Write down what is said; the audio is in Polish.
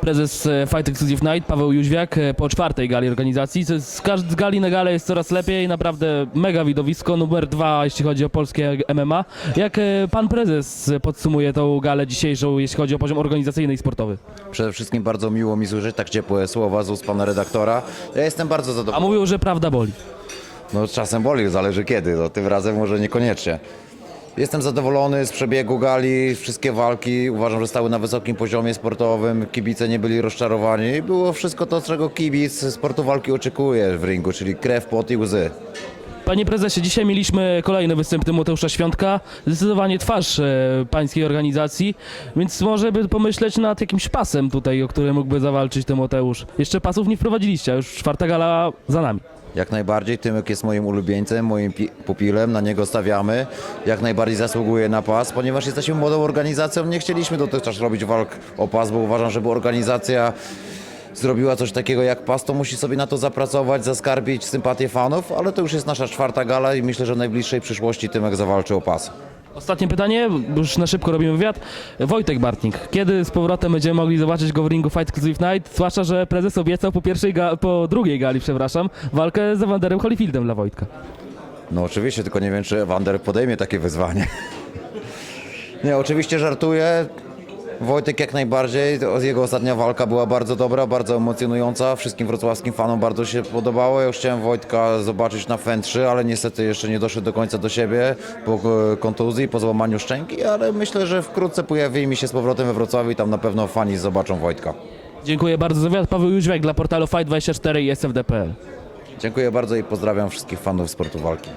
Prezes e, Fight Exclusive Night, Paweł Jóźwiak, e, po czwartej gali organizacji. Z, każ- z gali na galę jest coraz lepiej, naprawdę mega widowisko, numer dwa, jeśli chodzi o polskie MMA. Jak e, pan prezes podsumuje tą galę dzisiejszą, jeśli chodzi o poziom organizacyjny i sportowy? Przede wszystkim bardzo miło mi słyszeć tak ciepłe słowa z ust pana redaktora. Ja jestem bardzo A zadowolony. mówił, że prawda boli. No czasem boli, zależy kiedy, no, tym razem może niekoniecznie. Jestem zadowolony z przebiegu gali, wszystkie walki uważam, że stały na wysokim poziomie sportowym, kibice nie byli rozczarowani. Było wszystko to, czego kibic sportu walki oczekuje w ringu, czyli krew, pot i łzy. Panie prezesie, dzisiaj mieliśmy kolejny występ Tymoteusza Świątka, zdecydowanie twarz e, pańskiej organizacji, więc może by pomyśleć nad jakimś pasem tutaj, o który mógłby zawalczyć Tymoteusz. Jeszcze pasów nie wprowadziliście, a już czwarta gala za nami. Jak najbardziej, Tymek jest moim ulubieńcem, moim pi- pupilem, na niego stawiamy. Jak najbardziej zasługuje na pas, ponieważ jesteśmy młodą organizacją, nie chcieliśmy dotychczas robić walk o pas, bo uważam, żeby organizacja zrobiła coś takiego jak pas, to musi sobie na to zapracować, zaskarbić sympatię fanów, ale to już jest nasza czwarta gala i myślę, że w najbliższej przyszłości Tymek zawalczy o pas. Ostatnie pytanie, bo już na szybko robimy wywiad. Wojtek Bartnik, kiedy z powrotem będziemy mogli zobaczyć go w ringu Fight Exclusive Night? Zwłaszcza, że prezes obiecał po, pierwszej ga- po drugiej gali, przepraszam, walkę z Evanderem Holyfieldem dla Wojtka. No oczywiście, tylko nie wiem, czy Wander podejmie takie wyzwanie. Nie, oczywiście żartuję. Wojtek jak najbardziej. Jego ostatnia walka była bardzo dobra, bardzo emocjonująca. Wszystkim wrocławskim fanom bardzo się podobało. Ja już chciałem Wojtka zobaczyć na Fentrzy, ale niestety jeszcze nie doszedł do końca do siebie po e, kontuzji, po złamaniu szczęki, ale myślę, że wkrótce pojawi mi się z powrotem we Wrocławiu i tam na pewno fani zobaczą Wojtka. Dziękuję bardzo za wywiad. Paweł Jóźwiak dla portalu Fight24 i SFD.pl. Dziękuję bardzo i pozdrawiam wszystkich fanów sportu walki.